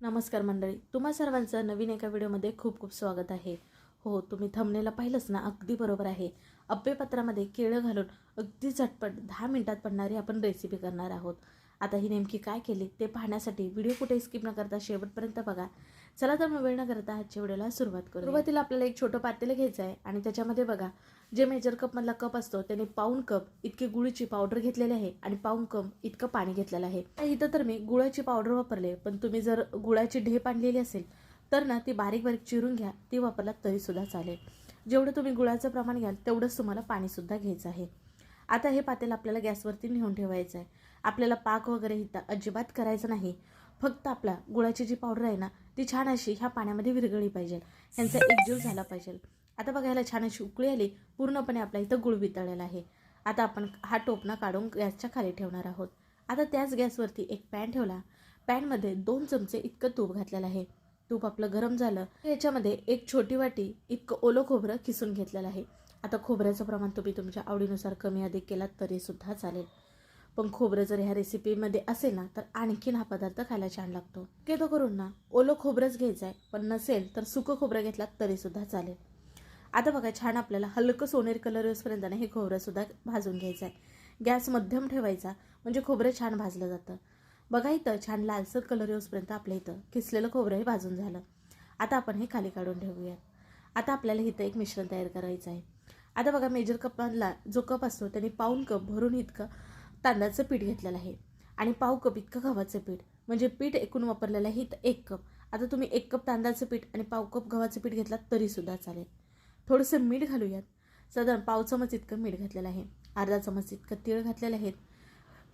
नमस्कार मंडळी तुम्हा सर्वांचं नवीन एका व्हिडिओमध्ये खूप खूप स्वागत आहे. हो तुम्ही थंबनेला पाहिलंच ना अगदी बरोबर आहे. अप्पेपत्रामध्ये केळं घालून अगदी झटपट दहा मिनिटात पडणारी आपण रेसिपी करणार आहोत. आता ही नेमकी काय केली ते पाहण्यासाठी व्हिडिओ कुठे स्किप न करता शेवटपर्यंत बघा. चला तर मग वेळ न करता आजच्या व्हिडिओला सुरुवात करू सुरुवातीला आपल्याला एक छोटं पातेलं घ्यायचं आहे आणि त्याच्यामध्ये बघा जे मेजर कपमधला कप असतो त्याने पाऊन कप इतकी गुळीची पावडर घेतलेली आहे आणि पाऊन कप इतकं पाणी घेतलेलं आहे. इथं तर मी गुळाची पावडर वापरले पण तुम्ही जर गुळाची ढेप आणलेली असेल तर ना ती बारीक बारीक चिरून घ्या ती वापरला तरीसुद्धा चालेल. जेवढं तुम्ही गुळाचं प्रमाण घ्याल तेवढंच तुम्हाला पाणीसुद्धा घ्यायचं आहे. आता हे पातेल आपल्याला गॅसवरती नेऊन ठेवायचं आहे आपल्याला पाक वगैरे इथं अजिबात करायचं नाही. फक्त आपला गुळाची जी पावडर आहे ना ती छान अशी ह्या पाण्यामध्ये विरघळली पाहिजे. यांचा एकजीव झाला पाहिजे. आता बघायला छान अशी उकळी आली पूर्णपणे आपल्या इथं गुळ वितळलेला आहे. आता आपण हा टोपणा काढून गॅसच्या खाली ठेवणार आहोत. आता त्याच गॅसवरती एक पॅन ठेवला. पॅनमध्ये दोन चमचे इतकं तूप घातलेलं आहे. तूप आपलं गरम झालं. याच्यामध्ये एक छोटी वाटी इतकं ओलं खोबरं किसून घेतलेलं आहे. आता खोबऱ्याचं प्रमाण तुम्ही तुमच्या आवडीनुसार कमी अधिक केलात तरीसुद्धा चालेल. पण खोबरं जर ह्या रेसिपीमध्ये असेल ना तर आणखीन हा पदार्थ खायला छान लागतो. केतो करून ना ओलं खोबरंच घ्यायचं आहे पण नसेल तर सुकं खोबरं घेतलात तरीसुद्धा चालेल. आता बघा छान आपल्याला हलकं सोनेरी कलर येऊसपर्यंत ना हे खोबरंसुद्धा भाजून घ्यायचं आहे गॅस मध्यम ठेवायचा म्हणजे खोबरं छान भाजलं जातं. बघा इथं छान लालसर कलर येऊसपर्यंत आपल्या इथं किसलेलं खोबरंही भाजून झालं. आता आपण हे खाली काढून ठेवूयात. आता आपल्याला इथं एक मिश्रण तयार करायचं आहे आता बघा मेजर कपमधला जो कप असतो त्याने पाऊन कप भरून इतकं तांदळाचं पीठ घेतलेलं आहे. आणि पाव कप इतकं गव्हाचं पीठ. म्हणजे पीठ एकूण वापरलेलं आहे तर एक कप. आता तुम्ही एक कप तांदळाचं पीठ आणि पाव कप गव्हाचं पीठ घेतलात तरीसुद्धा चालेल. थोडंसं मीठ घालूयात. साधारण पाव चमच इतकं मीठ घातलेलं आहे. अर्धा चमच इतकं तीळ घातलेलं आहे.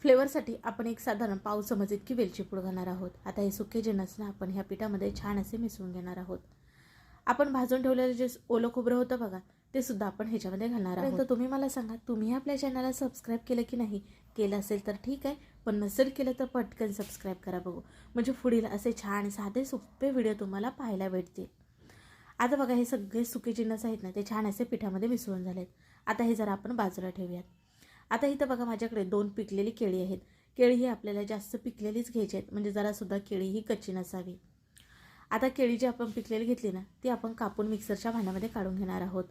फ्लेवरसाठी आपण एक साधारण पाव चमच इतकी वेलची पूड घालणार आहोत. आता हे सुके जिन्नस आपण ह्या पिठामध्ये छान असे मिसळून घेणार आहोत. आपण भाजून ठेवलेलं जे ओलं खोबरं होतं बघा ते सुद्धा आपण ह्याच्यामध्ये घालणार आहोत. तर तुम्ही मला सांगा तुम्ही आपल्या चॅनलला सबस्क्राईब केलं की नाही? केलं असेल तर ठीक आहे पण नसेल केलं तर पटकन सबस्क्राईब करा बघू. म्हणजे पुढील असे छान साधे सोपे व्हिडिओ तुम्हाला पाहायला भेटतील. आता बघा हे सगळे सुके जिन्नस आहेत ना ते छान असे पिठामध्ये मिसळून झालेत. आता हे जरा आपण बाजूला ठेवूयात. आता इथं बघा माझ्याकडे दोन पिकलेली केळी आहेत. केळी ही आपल्याला जास्त पिकलेलीच घ्यायची आहेत. म्हणजे जरासुद्धा केळी ही कच्ची नसावी. आता केळी जी आपण पिकलेली घेतली ना ती आपण कापून मिक्सरच्या भांड्यामध्ये काढून घेणार आहोत.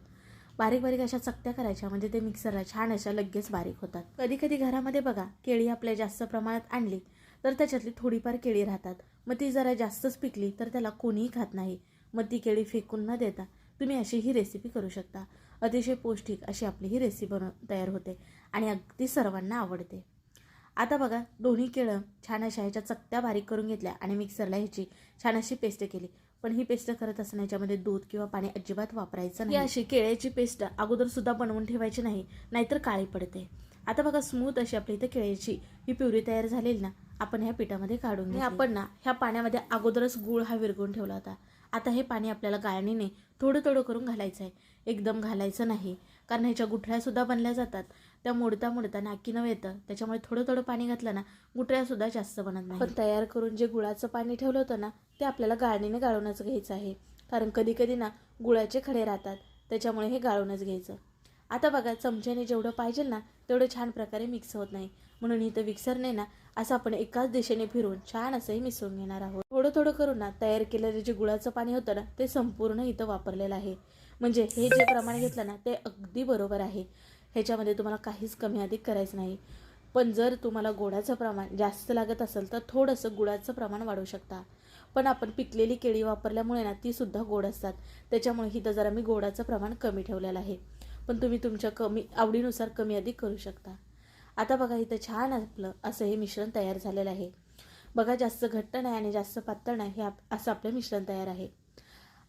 बारीक बारीक अशा चकत्या करायच्या म्हणजे ते मिक्सरला छान अशा लगेच बारीक होतात. कधी कधी घरामध्ये बघा केळी आपल्या जास्त प्रमाणात आणली तर त्याच्यातली थोडीफार केळी राहतात. मग ती जरा जास्तच पिकली तर त्याला कोणीही खात नाही. मग ती केळी फेकून न देता तुम्ही अशी ही रेसिपी करू शकता. अतिशय पौष्टिक अशी आपली ही रेसिपी बनव तयार होते आणि अगदी सर्वांना आवडते. आता बघा दोन्ही केळं छान अशा ह्याच्या चकत्या बारीक करून घेतल्या आणि मिक्सरला ह्याची छान अशी पेस्ट केली. पण ही पेस्ट करत असताना याच्यामध्ये दूध किंवा पाणी अजिबात वापरायचं नाही. अशी केळ्याची पेस्ट अगोदर सुद्धा बनवून ठेवायची नाही नाहीतर काळी पडते. आता बघा स्मूथ अशी आपल्या इथं केळ्याची ही प्युरी तयार झालेली ना आपण ह्या पिठामध्ये काढून आपण ना ह्या पाण्यामध्ये अगोदरच गुळ हा विरघळून ठेवला होता. आता हे पाणी आपल्याला गाळणीने थोडं थोडं करून घालायचं आहे एकदम घालायचं नाही कारण ह्याच्या गुठळ्यासुद्धा बनल्या जातात. त्या मोडता मोडता नाकी न येतं. त्याच्यामुळे थोडं थोडं पाणी घातलं ना गुठळ्यासुद्धा जास्त बनत नाही. पण तयार करून जे गुळाचं पाणी ठेवलं होतं ना ते आपल्याला गाळणीने गाळूनच घ्यायचं आहे. कारण कधी कधी ना गुळाचे खडे राहतात. त्याच्यामुळे हे गाळूनच घ्यायचं. आता बघा चमच्याने जेवढं पाहिजे ना तेवढं छान प्रकारे मिक्स होत नाही. म्हणून इथं मिक्सरने ना असं आपण एकाच दिशेने फिरून छान असंही मिसळून घेणार आहोत. थोडं थोडं करून ना तयार केलेलं जे गुळाचं पाणी होतं ना ते संपूर्ण इथं वापरलेलं आहे. म्हणजे हे जे प्रमाण घेतलं ना ते अगदी बरोबर आहे. ह्याच्यामध्ये तुम्हाला काहीच कमी अधिक करायचं नाही. पण जर तुम्हाला गोडाचं प्रमाण जास्त लागत असेल तर थोडंसं गुळाचं प्रमाण वाढवू शकता. पण आपण पिकलेली केळी वापरल्यामुळे ना तीसुद्धा गोड असतात. त्याच्यामुळे इथं जरा मी गोडाचं प्रमाण कमी ठेवलेलं आहे. पण तुम्ही तुमच्या कमी आवडीनुसार कमी अधिक करू शकता. आता बघा इथं छान आपलं असं हे मिश्रण तयार झालेलं आहे. बघा जास्त घट्ट नाही आणि जास्त पातळ नाही हे आप असं आपलं मिश्रण तयार आहे.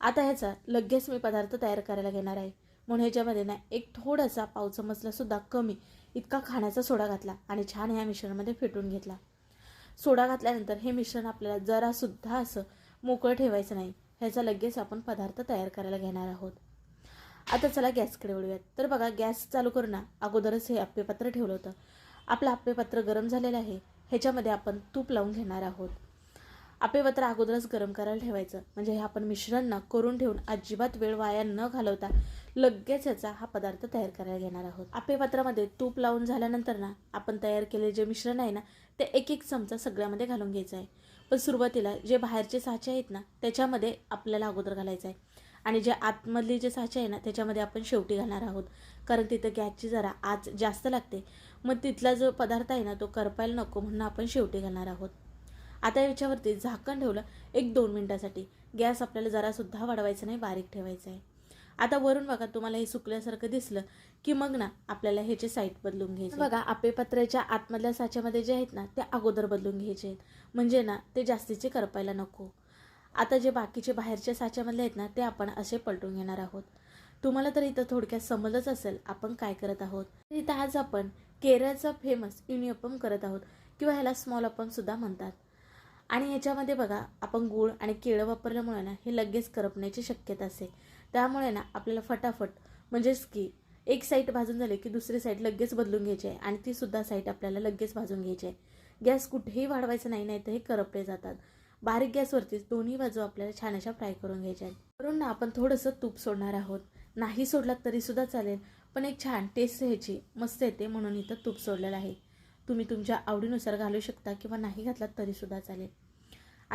आता ह्याचा लगेच मी पदार्थ तयार करायला घेणार आहे. म्हणून ह्याच्यामध्ये ना एक थोडासा पाव चमचला सुद्धा कमी इतका खाण्याचा सोडा घातला आणि छान ह्या मिश्रणामध्ये फेटून घेतला. सोडा घातल्यानंतर हे मिश्रण आपल्याला जरासुद्धा असं मोकळं ठेवायचं नाही. ह्याचा लगेच आपण पदार्थ तयार करायला घेणार आहोत. आता चला गॅसकडे वळूयात. तर बघा गॅस चालू करू ना अगोदरच हे अप्पेपात्र ठेवलं होतं. आपलं अप्पेपात्र गरम झालेलं आहे. ह्याच्यामध्ये आपण तूप लावून घेणार आहोत. आपेपत्र अगोदरच गरम करायला ठेवायचं. म्हणजे हे आपण मिश्रण ना करून ठेवून अजिबात वेळ वाया न घालवता लगेच याचा हा पदार्थ तयार करायला घेणार आहोत. अप्पेपात्रामध्ये तूप लावून झाल्यानंतर ना आपण तयार केलेले जे मिश्रण आहे ना ते एक एक चमचा सगळ्यामध्ये घालून घ्यायचं आहे. पण सुरुवातीला जे बाहेरचे साचे आहेत ना त्याच्यामध्ये आपल्याला अगोदर घालायचं आहे. आणि जे आतमधले जे साचे आहे ना त्याच्यामध्ये आपण शेवटी घालणार आहोत. कारण तिथं गॅसची जरा आज जास्त लागते. मग तिथला जो पदार्थ आहे ना तो करपायला नको म्हणून आपण शेवटी घालणार आहोत. आता याच्यावरती झाकण ठेवलं एक दोन मिनटासाठी. गॅस आपल्याला जरासुद्धा वाढवायचा नाही बारीक ठेवायचा आहे. आता वरून बघा तुम्हाला हे सुकल्यासारखं दिसलं की मग ना आपल्याला ह्याचे साईड बदलून घ्यायचे. बघा आपे पत्र्याच्या आतमधल्या साच्यामध्ये जे आहेत ना ते अगोदर बदलून घ्यायचे आहेत. म्हणजे ना ते जास्तीचे करपायला नको. आता जे बाकीचे बाहेरच्या साच्यामधले आहेत ना ते आपण असे पलटून घेणार आहोत. तुम्हाला तर इथं थोडक्यात समजच असेल आपण काय करत आहोत. तर इथं आज आपण केरळचा फेमस युनिअपम करत आहोत किंवा ह्याला स्मॉल अपम सुद्धा म्हणतात. आणि ह्याच्यामध्ये बघा आपण गूळ आणि केळं वापरल्यामुळे ना हे लगेच करपण्याची शक्यता असते. त्यामुळे ना आपल्याला फटाफट म्हणजेच की एक साईड भाजून झाली की दुसरी साईड लगेच बदलून घ्यायची आहे आणि ती सुद्धा साईड आपल्याला लगेच भाजून घ्यायची आहे. गॅस कुठेही वाढवायचं नाही नाही तर हे करपले जातात. बारीक गॅसवरतीच दोन्ही बाजू आपल्याला छान अशा फ्राय करून घ्यायच्या आहेत. वरून ना आपण थोडंसं तूप सोडणार आहोत. नाही सोडलात तरीसुद्धा चालेल पण एक छान टेस्ट ह्याची मस्त येते म्हणून इथं तूप सोडलेलं आहे. तुम्ही तुमच्या आवडीनुसार घालू शकता किंवा नाही घातलात तरीसुद्धा चालेल.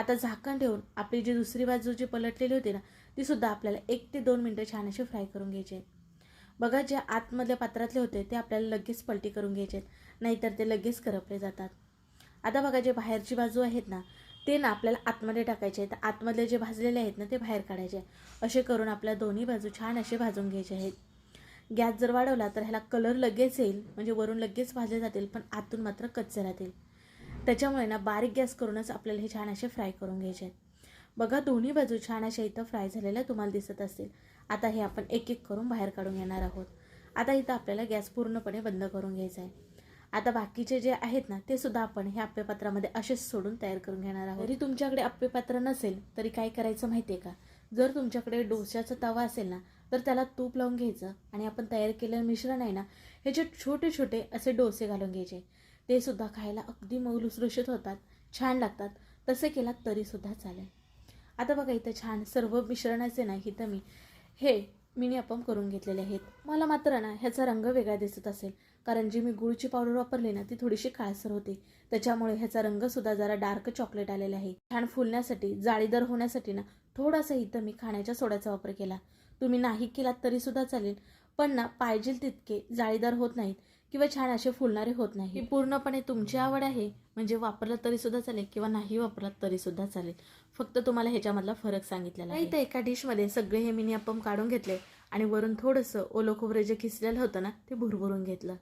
आता झाकण ठेवून आपली जी दुसरी बाजू जी पलटलेली होती ना ती सुद्धा आपल्याला एक ते दोन मिनटं छान अशी फ्राय करून घ्यायचे आहेत बघा जे आतमधल्या पात्रातले होते ते आपल्याला लगेच पलटी करून घ्यायचे आहेत. नाहीतर ते लगेच करपले जातात. आता बघा जे बाहेरची बाजू आहेत ना ते ना आपल्याला आतमध्ये टाकायचे आहेत. आतमधले जे भाजलेले आहेत ना ते बाहेर काढायचे असे करून आपल्या दोन्ही बाजू छान असे भाजून घ्यायचे आहेत. गॅस जर वाढवला तर ह्याला कलर लगेच येईल. म्हणजे वरून लगेच भाजले जातील पण आतून मात्र कच्चे राहतील. त्याच्यामुळे ना बारीक गॅस करूनच आपल्याला हे छान असे फ्राय करून घ्यायचे आहेत. बघा दोन्ही बाजू छान अशा इथं फ्राय झालेल्या तुम्हाला दिसत असतील. आता हे आपण एक एक करून बाहेर काढून घेणार आहोत. आता इथं आपल्याला गॅस पूर्णपणे बंद करून घ्यायचा आहे. आता बाकीचे जे आहेत ना ते सुद्धा आपण हे अप्पेपात्रामध्ये असेच सोडून तयार करून घेणार आहोत. जरी तुमच्याकडे अप्पेपात्र नसेल तरी काय करायचं माहिती आहे का? जर तुमच्याकडे डोश्याचा तवा असेल ना तर त्याला तूप लावून घ्यायचं आणि आपण तयार केलेलं मिश्रण आहे ना ह्याचे छोटे छोटे असे डोसे घालून घ्यायचे. ते सुद्धा खायला अगदी मऊ होतात छान लागतात. तसे केलात तरीसुद्धा चालेल. आता बघा इथं छान सर्व मिश्रणाचे ना इथं मी हे मिनी अपम करून घेतलेले आहेत. मला मात्र ना ह्याचा रंग वेगळा दिसत असेल. कारण जी मी गुळची पावडर वापरली ना ती थोडीशी काळसर होती. त्याच्यामुळे ह्याचा रंगसुद्धा जरा डार्क चॉकलेट आलेला आहे. छान फुलण्यासाठी जाळीदार होण्यासाठी ना थोडासा इथं मी खाण्याच्या सोड्याचा वापर केला. तुम्ही नाही केलात तरीसुद्धा चालेल. पण ना पाहिजे तितके जाळीदार होत नाहीत. किंवा छान असे फुलणारे होत नाही. ही पूर्णपणे तुमची आवड आहे. म्हणजे वापरलं तरी सुद्धा चालेल किंवा नाही वापरलात तरी सुद्धा चालेल. फक्त तुम्हाला ह्याच्यामधला फरक सांगितलेला आहे. इथं एका डिशमध्ये सगळे हे मिनी अप्पम काढून घेतले आणि वरून थोडंसं ओलं खोबरं जे खिसलेलं होतं ना ते भुरभरून घेतलं.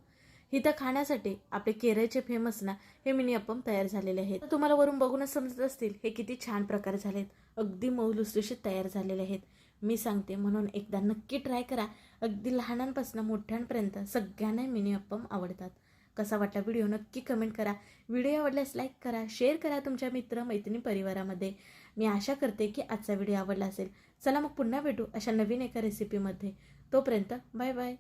इथं खाण्यासाठी आपले केरळचे फेमस ना हे मिनी अप्पम तयार झालेले आहेत. तर तुम्हाला वरून बघूनच समजत असतील हे किती छान प्रकारे झालेत. अगदी मऊ लुसलुशीत तयार झालेले आहेत. मी सांगते म्हणून एकदा नक्की ट्राय करा. अगदी लहानांपासून मोठ्यांपर्यंत सगळ्यांना मिनी अप्पम आवडतात. कसा वाटला व्हिडिओ नक्की कमेंट करा. व्हिडिओ आवडल्यास लाईक करा शेअर करा तुमच्या मित्र मैत्रिणी परिवारामध्ये. मी आशा करते की आजचा व्हिडिओ आवडला असेल. चला मग पुन्हा भेटू अशा नवीन एका रेसिपीमध्ये तोपर्यंत बाय बाय